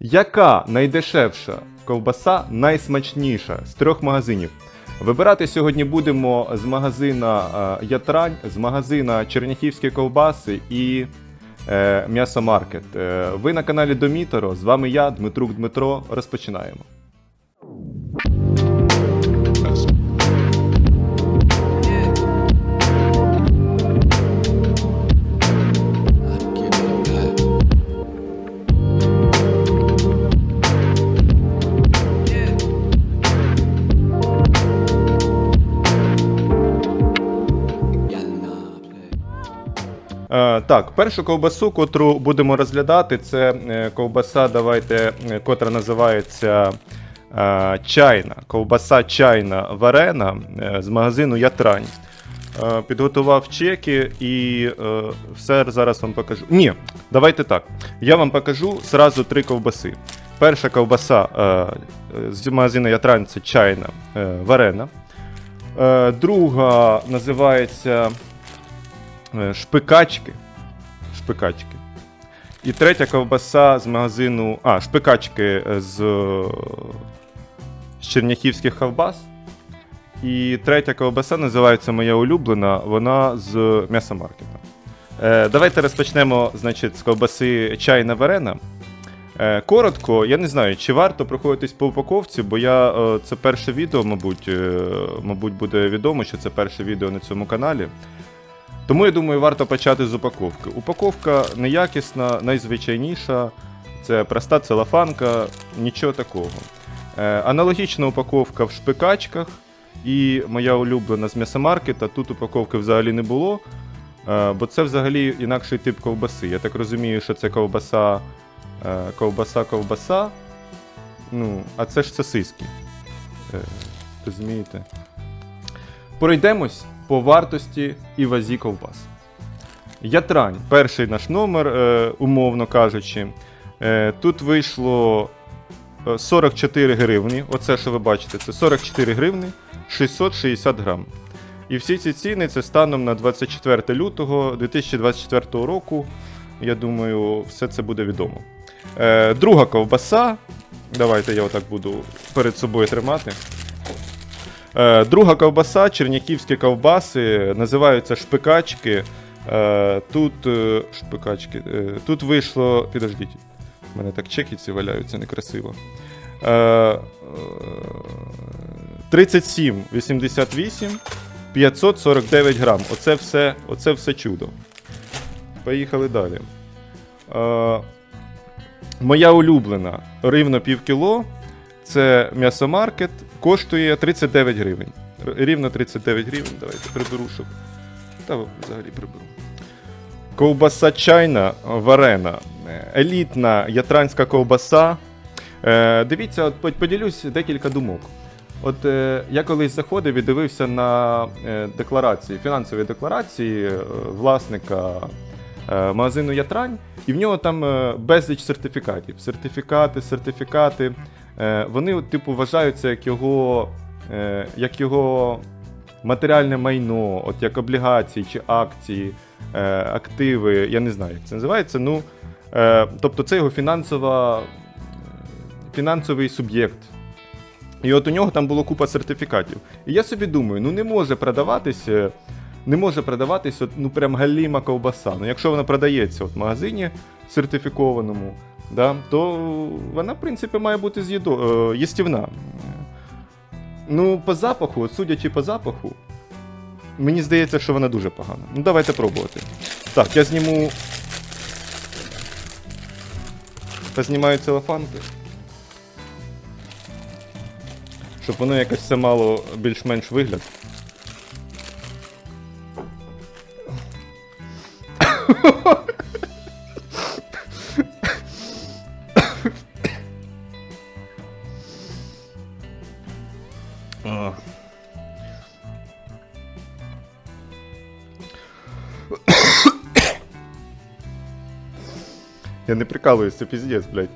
Яка найдешевша ковбаса найсмачніша з трьох магазинів? Вибирати сьогодні будемо з магазина е, Ятрань, з магазина Черняхівські ковбаси і е, М'ясомаркет. Е, ви на каналі Доміторо. З вами я, Дмитрук Дмитро. Розпочинаємо. Так, першу ковбасу, котру будемо розглядати, це е, ковбаса, давайте, е, котра називається е, чайна. Ковбаса чайна варена е, з магазину Ятрань. Е, підготував чеки і е, все зараз вам покажу. Ні, давайте так. Я вам покажу зразу три ковбаси. Перша ковбаса е, е, з магазину Ятрань це чайна е, варена. Е, друга називається е, шпикачки. Шпикачки. І третя ковбаса з магазину. А, шпикачки е, з, е, з черняхівських ковбас. І третя ковбаса називається моя улюблена, вона з м'ясомаркета. Е, давайте розпочнемо значить, з ковбаси чайна варена. Е, коротко, я не знаю, чи варто проходитись по упаковці, бо я е, це перше відео, мабуть, е, мабуть, буде відомо, що це перше відео на цьому каналі. Тому я думаю, варто почати з упаковки. Упаковка неякісна, найзвичайніша. Це проста целофанка, нічого такого. Е, аналогічна упаковка в шпикачках. І моя улюблена з м'ясомаркета. Тут упаковки взагалі не було. е, бо це взагалі інакший тип ковбаси. Я так розумію, що це ковбаса, е, ковбаса, ковбаса. Ну, а це ж сосиски. Розумієте? Пройдемось по вартості і вазі ковбас. Ятрань, перший наш номер, е, умовно кажучи. Е, тут вийшло е, 44 гривні. Оце, що ви бачите, це 44 гривні 660 грам. І всі ці ціни це станом на 24 лютого 2024 року. Я думаю, все це буде відомо. Е, друга ковбаса. Давайте я отак буду перед собою тримати. Е, друга ковбаса, черняківські ковбаси, називаються шпикачки. Е, тут е, шпикачки. Тут вийшло. Підождіть. У мене так чеки ці валяються некрасиво. Е, е, 37, 88, 549 грам. Оце все, оце все чудо. Поїхали далі. Моя улюблена рівно пів кіло. Це м'ясомаркет, коштує 39 гривень. Рівно 39 гривень. Давайте приберу, щоб. Та взагалі приберу. Ковбаса чайна варена. Елітна ятранська ковбаса. Е, дивіться, от поділюсь декілька думок. От е, я колись заходив і дивився на е, декларації, фінансові декларації е, власника е, магазину Ятрань, і в нього там е, безліч сертифікатів. Сертифікати, сертифікати. Е, вони, типу, вважаються як його, е, як його матеріальне майно, от як облігації чи акції, е, активи. Я не знаю, як це називається. Ну, тобто це його фінансова, фінансовий суб'єкт. І от у нього там було купа сертифікатів. І я собі думаю, ну не може продаватися. Не може продаватись ну прям галіма ковбаса. Ну, якщо вона продається от, в магазині сертифікованому, да, то вона, в принципі, має бути з'їдо, е, їстівна. Ну, по запаху, судячи по запаху, мені здається, що вона дуже погана. Ну, давайте пробувати. Так, я зніму. Познімаю целофанки. Щоб воно якось все мало більш-менш вигляд. А. Я не прикалуюсь, це піздець, блядь.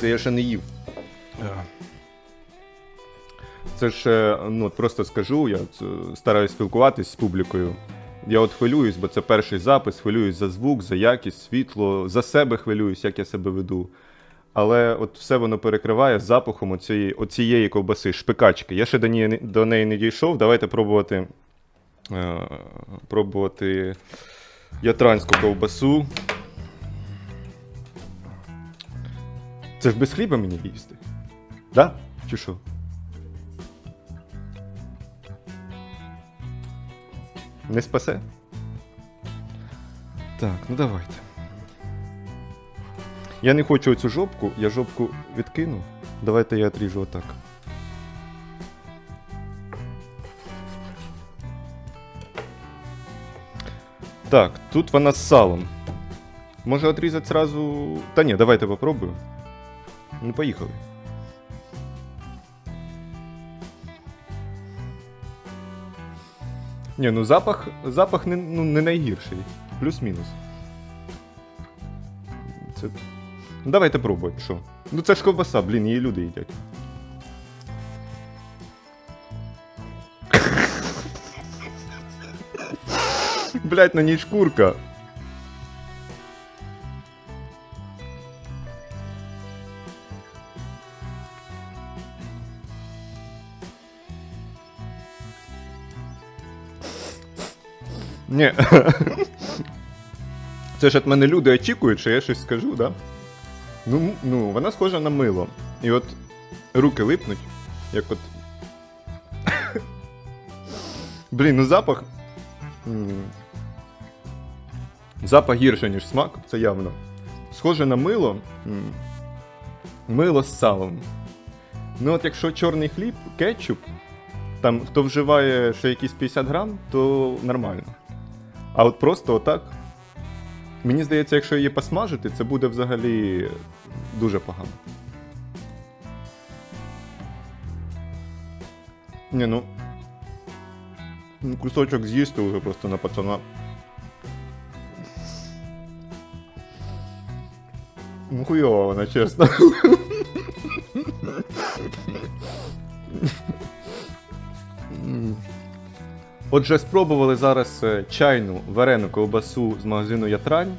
Це я ще не їв. Це ж, ну, просто скажу, я е, стараюсь спілкуватись з публікою. Я от хвилююсь, бо це перший запис, хвилююсь за звук, за якість, світло, за себе хвилююсь, як я себе веду. Але от все воно перекриває запахом оцієї, оцієї ковбаси, шпикачки. Я ще до неї, не- до неї не дійшов. Давайте пробувати, е, пробувати ятранську ковбасу. Це ж без хліба мені їсти? Да? Чи що? Не спасе? Так, ну давайте. Я не хочу оцю жопку, я жопку відкину. Давайте я отріжу отак. Так, тут вона з салом. Може отрізати зразу. Та ні, давайте попробую. Ну, поїхали. Ні, ну запах, запах не, ну, не найгірший. Плюс-мінус. Це... Ну, давайте пробувати, що? Ну це ж ковбаса, блін, її люди їдять. Блять, на ній шкурка. Ні. Це ж від мене люди очікують, що я щось скажу, да? Ну, ну, вона схожа на мило. І от руки липнуть, як от. Блін, ну запах. Запах гірше, ніж смак, це явно. Схоже на мило. Мило з салом. Ну, от якщо чорний хліб, кетчуп, там хто вживає ще якісь 50 грам, то нормально. А от просто отак. Мені здається, якщо її посмажити, це буде взагалі дуже погано. Ні, ну. ну, Кусочок з'їсти вже просто на пацана. Ну хуйова вона, чесно. Отже, спробували зараз е, чайну варену ковбасу з магазину Ятрань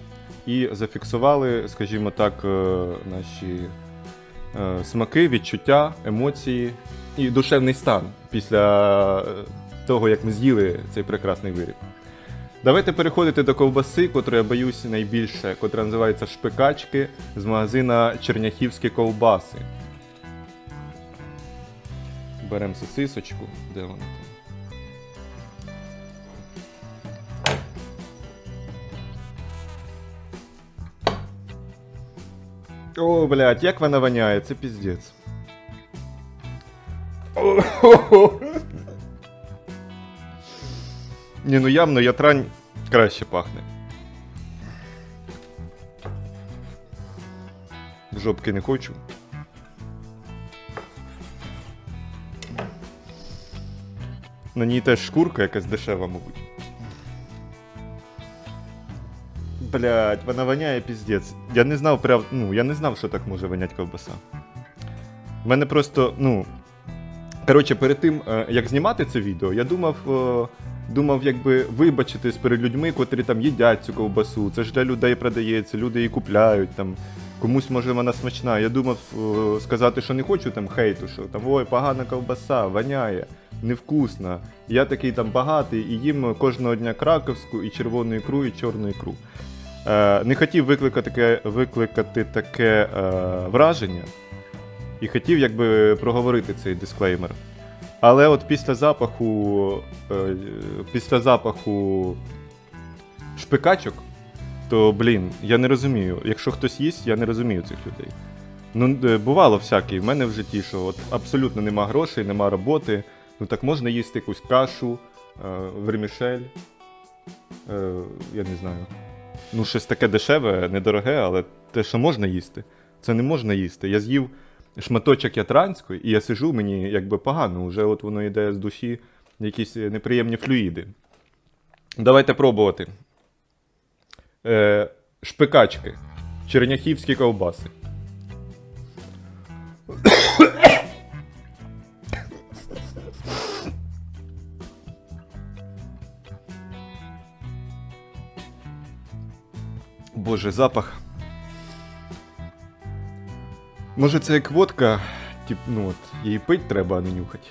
і зафіксували, скажімо так, е, наші е, смаки, відчуття, емоції і душевний стан після е, того, як ми з'їли цей прекрасний виріб. Давайте переходити до ковбаси, котру я боюсь найбільше, котра називається шпикачки з магазина Черняхівські ковбаси. Беремо сосисочку. Де вона О, блядь, як вона воняє, це піздець. Ні, ну явно ятрань краще пахне. Жопки не хочу. На ній теж шкурка якась дешева, мабуть. Блять, вона воняє піздець. Я не знав, прям, ну, я не знав, що так може вонять ковбаса. У мене просто, ну. Коротше, перед тим, е, як знімати це відео, я думав, е, думав, якби вибачитись перед людьми, котрі там їдять цю ковбасу. Це ж для людей продається, люди її купляють там. Комусь може вона смачна. Я думав е, сказати, що не хочу там хейту, що там ой, погана ковбаса, воняє, невкусна. Я такий там багатий і їм кожного дня краковську і червону ікру, і чорну ікру. Е, не хотів викликати викликати таке е, враження і хотів якби проговорити цей дисклеймер. Але от після запаху, е, після запаху шпикачок, то блін, я не розумію. Якщо хтось їсть, я не розумію цих людей. Ну, бувало всяке в мене в житті, що от абсолютно нема грошей, нема роботи. Ну так можна їсти якусь кашу, вермішель. Я не знаю. Ну, щось таке дешеве, недороге, але те, що можна їсти, це не можна їсти. Я з'їв шматочок ятранської, і я сижу, мені якби погано, вже от воно йде з душі якісь неприємні флюїди. Давайте пробувати. Е, шпикачки. Черняхівські ковбаси. Боже, запах. Може це як водка, тип, ну от, її пить треба, а не нюхати.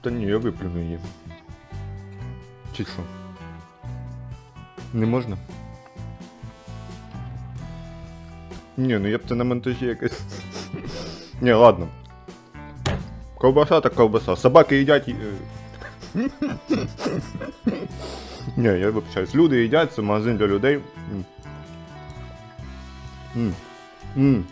Та ні, я виплюну її. Чи що? Не можна? Ні, ну я б це на монтажі якось. Ні, ладно. Ковбаса так ковбаса. Собаки їдять. і, е. Ні, я вибачаюсь. Люди їдять, це магазин для людей. М. М.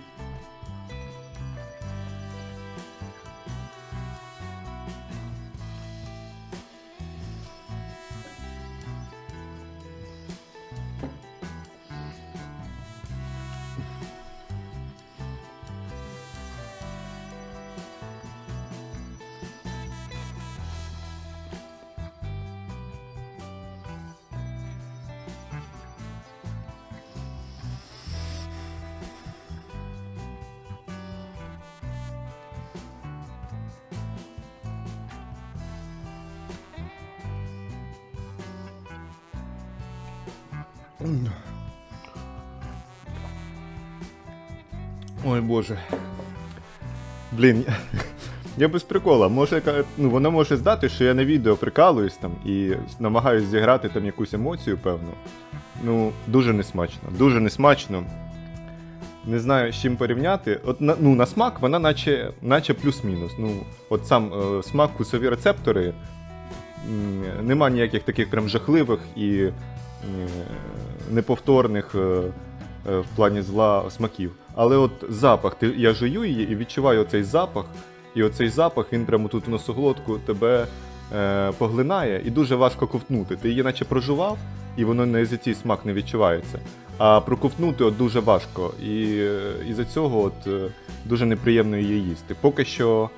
Ой боже. Блін, я- без прикола. Може, ну, воно може здати, що я на відео прикалуюсь там і намагаюсь зіграти там якусь емоцію, певну. Ну, дуже несмачно. Дуже несмачно. Не знаю, з чим порівняти. От на, ну, на смак вона наче, наче плюс-мінус. Ну, от сам е, смак, вкусові рецептори. Нема ніяких таких прям жахливих і неповторних е, е, в плані зла смаків. Але от запах, ти, я жую її і відчуваю цей запах, і оцей запах він прямо тут в носоглотку тебе е, поглинає, і дуже важко ковтнути. Ти її наче прожував, і воно на язиці смак не відчувається. А проковтнути от дуже важко. І е, із-за цього от, е, дуже неприємно її їсти. Поки що.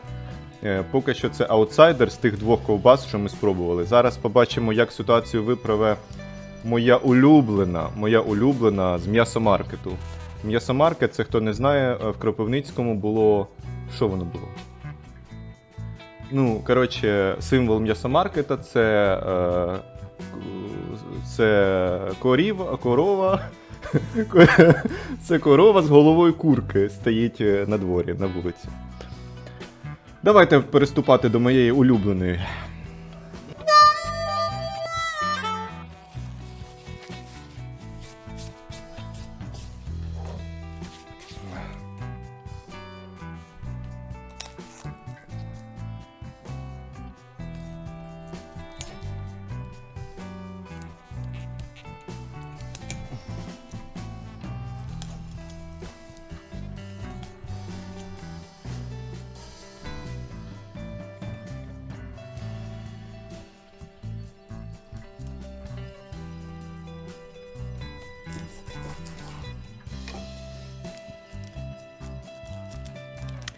Е, Поки що це аутсайдер з тих двох ковбас, що ми спробували. Зараз побачимо, як ситуацію виправе моя улюблена, моя улюблена з м'ясомаркету. М'ясомаркет, це хто не знає, е, в Кропивницькому було. Що воно було? Ну, коротше, символ м'ясомаркета це. Е, це корів, корова. Це корова з головою курки стоїть е, на дворі, на вулиці. Давайте переступати до моєї улюбленої.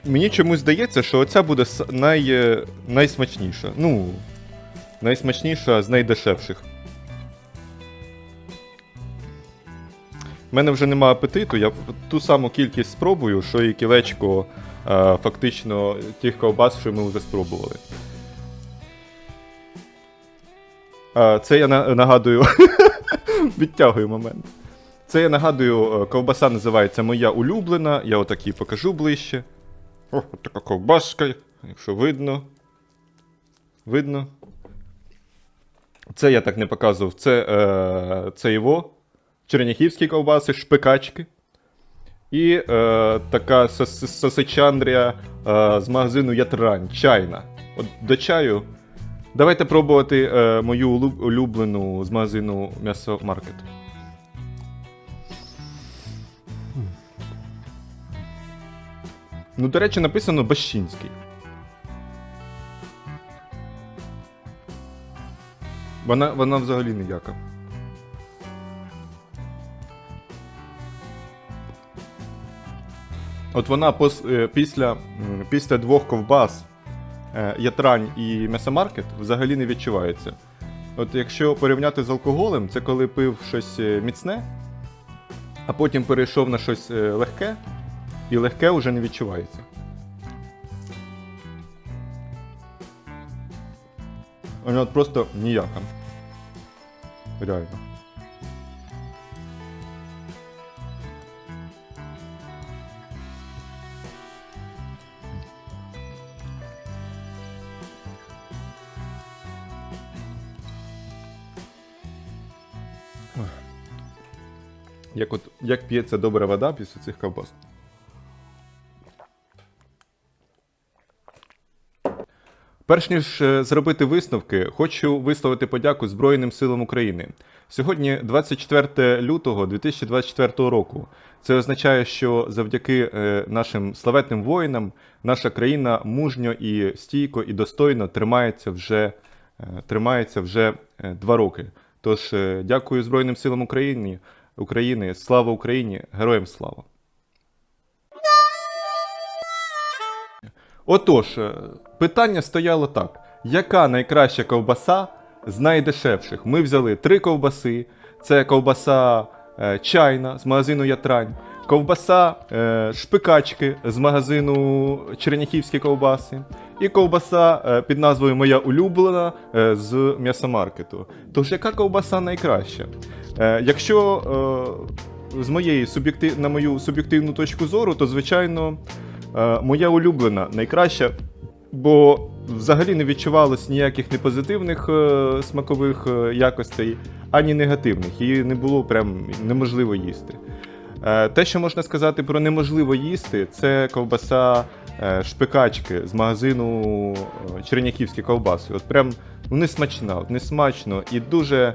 Мені чомусь здається, що оця буде най, е, найсмачніша. Ну, найсмачніша з найдешевших. У мене вже немає апетиту, я ту саму кількість спробую, що і кілечко е, фактично тих ковбас, що ми вже спробували. Е, це я на- нагадую. Відтягую момент. Це я нагадую, е, ковбаса називається Моя улюблена. Я отак її покажу ближче. О, така ковбаска, якщо видно. Видно. Це я так не показував. Це, е, це його. Черняхівські ковбаси, шпикачки. І е, така сосичандрія е, з магазину Ятрань, чайна. От до чаю. Давайте пробувати е, мою улюблену з магазину м'ясомаркет. Ну, до речі, написано Бащинський. Вона, вона взагалі ніяка. От вона пос, е, після, після двох ковбас е, Ятрань і м'ясомаркет взагалі не відчувається. От якщо порівняти з алкоголем, це коли пив щось е, міцне, а потім перейшов на щось легке, і легке вже не відчувається. Вона от просто ніяка. Реально. Як от як п'ється добра вода після цих ковбас. Перш ніж е, зробити висновки, хочу висловити подяку Збройним силам України. Сьогодні 24 лютого 2024 року. Це означає, що завдяки е, нашим славетним воїнам наша країна мужньо і стійко і достойно тримається вже, е, тримається вже два роки. Тож дякую Збройним силам України, України, слава Україні, героям слава! Отож, е, питання стояло так: яка найкраща ковбаса з найдешевших? Ми взяли три ковбаси: це ковбаса е, чайна з магазину Ятрань, ковбаса е, шпикачки з магазину Черняхівські ковбаси, і ковбаса е, під назвою Моя улюблена е, з м'ясомаркету. Тож, яка ковбаса найкраща? Якщо з моєї суб'єктив... на мою суб'єктивну точку зору, то звичайно. Е, моя улюблена, найкраща, бо взагалі не відчувалось ніяких не позитивних е, смакових е, якостей, ані негативних. Її не було прям неможливо їсти. Те, що можна сказати про неможливо їсти, це ковбаса шпикачки з магазину Черняківські ковбаси. От прям ну, несмачна, от не смачно і дуже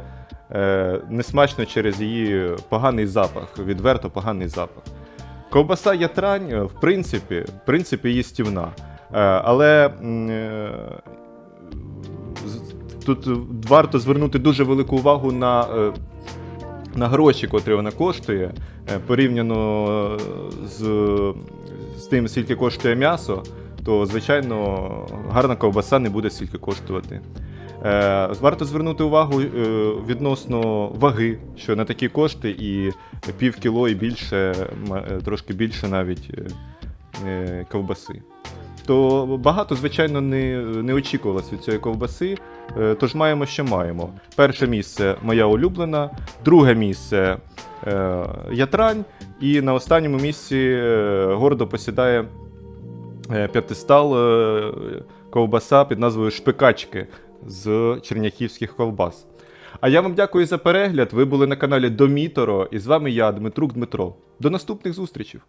несмачно через її поганий запах, відверто поганий запах. Ковбаса ятрань, е, в принципі, в принципі, їстівна. Е, Але е, тут варто звернути дуже велику увагу на, на гроші, котрі вона коштує, порівняно з, з тим, скільки коштує м'ясо, то, звичайно, гарна ковбаса не буде стільки коштувати. Е, Варто звернути увагу е, відносно ваги, що на такі кошти і пів кіло і більше, е, трошки більше навіть ковбаси. То багато, звичайно, не, не очікувалось від цієї ковбаси. Тож маємо, що маємо. Перше місце моя улюблена, друге місце е, ятрань, і на останньому місці гордо посідає п'ятистал ковбаса під назвою Шпикачки з черняхівських ковбас. А я вам дякую за перегляд. Ви були на каналі Доміторо, і з вами я, Дмитрук Дмитро. До наступних зустрічей!